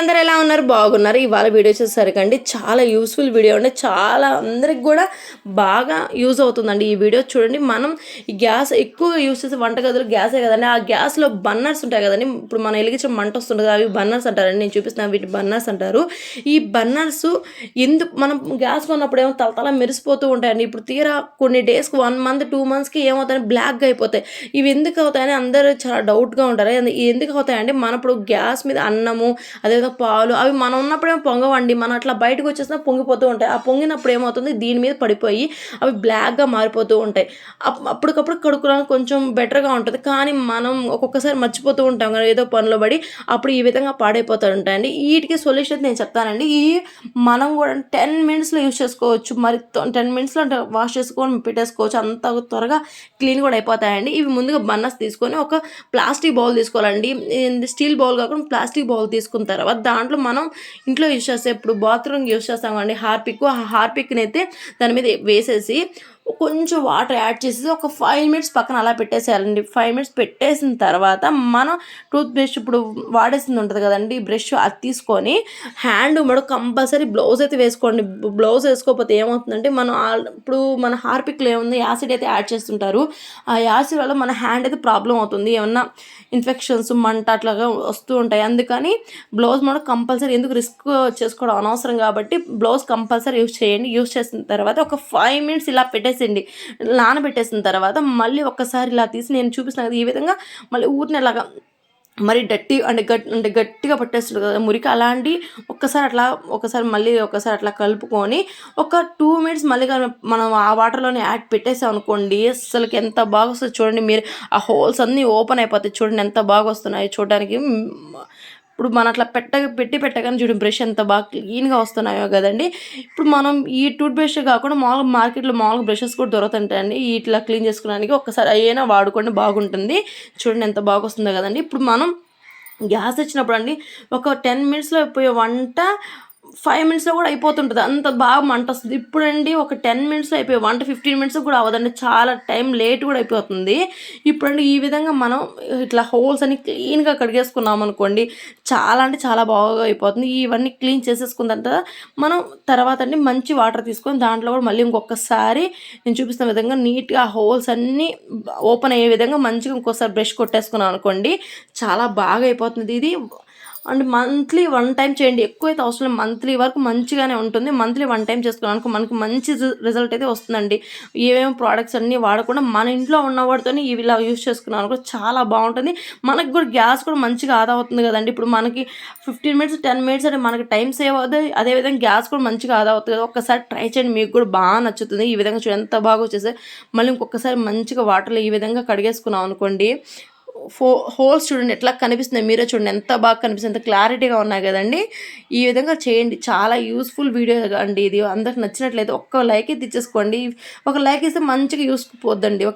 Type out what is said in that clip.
అందరు ఎలా ఉన్నారు? బాగున్నారు. ఇవాళ వీడియో వచ్చేసరికండి చాలా యూస్ఫుల్ వీడియో అండి. చాలా అందరికి కూడా బాగా యూజ్ అవుతుందండి ఈ వీడియో. చూడండి మనం ఈ గ్యాస్ ఎక్కువగా యూస్ చేసే వంటగదులు గ్యాసే కదండి. ఆ గ్యాస్లో బన్నర్స్ ఉంటాయి కదండి. ఇప్పుడు మనం వెలిగించిన మంట వస్తుంది కదా అవి బన్నర్స్ అంటారండి నేను చూపిస్తున్నాను వీటి బన్నర్స్ అంటారు. ఈ బన్నర్స్ ఎందుకు మనం గ్యాస్ కొన్నప్పుడు ఏమో తలతల మెరిసిపోతూ ఉంటాయండి. ఇప్పుడు తీరా కొన్ని డేస్కి వన్ మంత్ టూ మంత్స్కి ఏమవుతాయి బ్లాక్గా అయిపోతాయి. ఇవి ఎందుకు అవుతాయని అందరూ చాలా డౌట్గా ఉంటారు. ఎందుకు అవుతాయంటే మన ఇప్పుడు గ్యాస్ మీద అన్నము అదేవిధంగా పాలు అవి మనం ఉన్నప్పుడేమో పొంగవండి. మనం అట్లా బయటకు వచ్చేసినా పొంగిపోతూ ఉంటాయి. ఆ పొంగినప్పుడు ఏమవుతుంది? దీని మీద పడిపోయి అవి బ్లాక్గా మారిపోతూ ఉంటాయి. అప్- అప్పటికప్పుడు కడుక్కోవడానికి కొంచెం బెటర్గా ఉంటుంది. కానీ మనం ఒక్కొక్కసారి మర్చిపోతూ ఉంటాం కదా ఏదో పనిలో పడి అప్పుడు ఈ విధంగా పాడైపోతూ ఉంటాయండి. వీటికి సొల్యూషన్ నేను చెప్తానండి. ఈ మనం కూడా టెన్ మినిట్స్లో యూస్ చేసుకోవచ్చు. మరి టెన్ మినిట్స్లో అంటే వాష్ చేసుకొని పెట్టేసుకోవచ్చు. అంత త్వరగా క్లీన్ కూడా అయిపోతాయండి. ఇవి ముందుగా బన్నస్ తీసుకొని ఒక ప్లాస్టిక్ బౌల్ తీసుకోవాలండి. స్టీల్ బౌల్ కాకుండా ప్లాస్టిక్ బౌల్ తీసుకున్న తర్వాత దాంట్లో మనం ఇంట్లో యూస్ చేస్తే ఇప్పుడు బాత్రూమ్ యూస్ చేస్తామండి హార్పిక్. ఆ హార్పిక్ని అయితే దాని మీద వేసేసి కొంచెం వాటర్ యాడ్ చేసి ఒక ఫైవ్ మినిట్స్ పక్కన అలా పెట్టేసేయాలండి. ఫైవ్ మినిట్స్ పెట్టేసిన తర్వాత మనం టూత్ బ్రష్ ఇప్పుడు వాడేసింది ఉంటుంది కదండి బ్రష్ అది తీసుకొని హ్యాండ్ మడు కంపల్సరీ బ్లౌజ్ అయితే వేసుకోండి. బ్లౌజ్ వేసుకోకపోతే ఏమవుతుందంటే మనం ఆ- ఇప్పుడు మన హార్పిక్లో ఏముంది యాసిడ్ అయితే యాడ్ చేస్తుంటారు. ఆ యాసిడ్ వల్ల మన హ్యాండ్ అయితే ప్రాబ్లం అవుతుంది. ఏమన్నా ఇన్ఫెక్షన్స్ మంట అట్లాగా వస్తూ ఉంటాయి. అందుకని బ్లౌజ్ మనం కంపల్సరీ ఎందుకు రిస్క్ చేసుకోవడం అనవసరం కాబట్టి బ్లౌజ్ కంపల్సరీ యూస్ చేయండి. యూస్ చేసిన తర్వాత ఒక ఫైవ్ మినిట్స్ ఇలా పెట్టేసి పెట్టేసేయండి నానబెట్టేసిన తర్వాత మళ్ళీ ఒక్కసారి ఇలా తీసి నేను చూపిస్తాను కదా ఈ విధంగా మళ్ళీ ఊరినలాగా మరి గట్టి అంటే గట్ అంటే గట్టిగా పట్టేస్తుంది కదా మురికి అలాంటి ఒక్కసారి అట్లా ఒకసారి మళ్ళీ ఒకసారి అట్లా కలుపుకొని ఒక టూ మినిట్స్ మళ్ళీ మనం ఆ వాటర్లోనే యాడ్ పెట్టేసాం అనుకోండి అసలుకి ఎంత బాగా వస్తుంది చూడండి మీరు. ఆ హోల్స్ అన్నీ ఓపెన్ అయిపోతాయి చూడండి ఎంత బాగా వస్తున్నాయి చూడడానికి. ఇప్పుడు మనం అట్లా పెట్ట పెట్టి పెట్టగానే చూడండి బ్రష్ ఎంత బాగా క్లీన్గా వస్తున్నాయో కదండి. ఇప్పుడు మనం ఈ టూత్ బ్రష్ కాకుండా మామూలుగా మార్కెట్లో మామూలుగా బ్రషెస్ కూడా దొరుకుతుంటాయండి. ఇట్లా క్లీన్ చేసుకోవడానికి ఒకసారి అయినా వాడుకోండి బాగుంటుంది. చూడండి ఎంత బాగా వస్తుందో కదండి. ఇప్పుడు మనం గ్యాస్ వచ్చినప్పుడు అండి ఒక టెన్ మినిట్స్లో అయిపోయే వంట ఫైవ్ మినిట్స్లో కూడా అయిపోతుంటుంది. అంత బాగా మంట వస్తుంది. ఇప్పుడండి ఒక టెన్ మినిట్స్లో అయిపోయే వంట ఫిఫ్టీన్ మినిట్స్ కూడా అవ్వదండి. చాలా టైం లేట్ కూడా అయిపోతుంది. ఇప్పుడండి ఈ విధంగా మనం ఇట్లా హోల్స్ అన్ని క్లీన్గా కడిగేసుకున్నాం అనుకోండి చాలా అంటే చాలా బాగా అయిపోతుంది. ఇవన్నీ క్లీన్ చేసేసుకున్న మనం తర్వాత అండి మంచి వాటర్ తీసుకొని దాంట్లో కూడా మళ్ళీ ఇంకొకసారి నేను చూపిస్తున్న విధంగా నీట్గా హోల్స్ అన్నీ ఓపెన్ అయ్యే విధంగా మంచిగా ఇంకోసారి బ్రష్ కొట్టేసుకున్నాం అనుకోండి చాలా బాగా అయిపోతుంది. ఇది అండ్ మంత్లీ వన్ టైం చేయండి. ఎక్కువైతే అవసరం మంత్లీ వరకు మంచిగానే ఉంటుంది. మంత్లీ వన్ టైం చేసుకున్నాం అనుకో మనకు మంచి రిజల్ట్ అయితే వస్తుందండి. ఏమేమి ప్రోడక్ట్స్ అన్నీ వాడకుండా మన ఇంట్లో ఉన్న వాటితోనే ఇవి ఇలా యూస్ చేసుకున్నాం అనుకో చాలా బాగుంటుంది. మనకు కూడా గ్యాస్ కూడా మంచిగా ఆదా అవుతుంది కదండి. ఇప్పుడు మనకి ఫిఫ్టీన్ మినిట్స్ టెన్ మినిట్స్ అంటే మనకి టైం సేవ్ అవుతుంది. అదేవిధంగా గ్యాస్ కూడా మంచిగా ఆదా అవుతుంది కదా. ఒక్కసారి ట్రై చేయండి. మీకు కూడా బాగా నచ్చుతుంది. ఈ విధంగా చూడండి. ఎంత బాగా వచ్చేసి మళ్ళీ ఇంకొకసారి మంచిగా వాటర్లో ఈ విధంగా కడిగేసుకున్నాం అనుకోండి. ఫో హోల్స్ చూడండి ఎట్లా కనిపిస్తుంది మీరే చూడండి ఎంత బాగా కనిపిస్తుంది ఎంత క్లారిటీగా ఉన్నాయి కదండి. ఈ విధంగా చేయండి చాలా యూస్ఫుల్ వీడియో అండి ఇది. అందరికి నచ్చినట్లయితే ఒక్క లైక్ అయితే ఇచ్చేసుకోండి ఒక లైక్ ఇస్తే మంచిగా యూస్ పోద్దండి.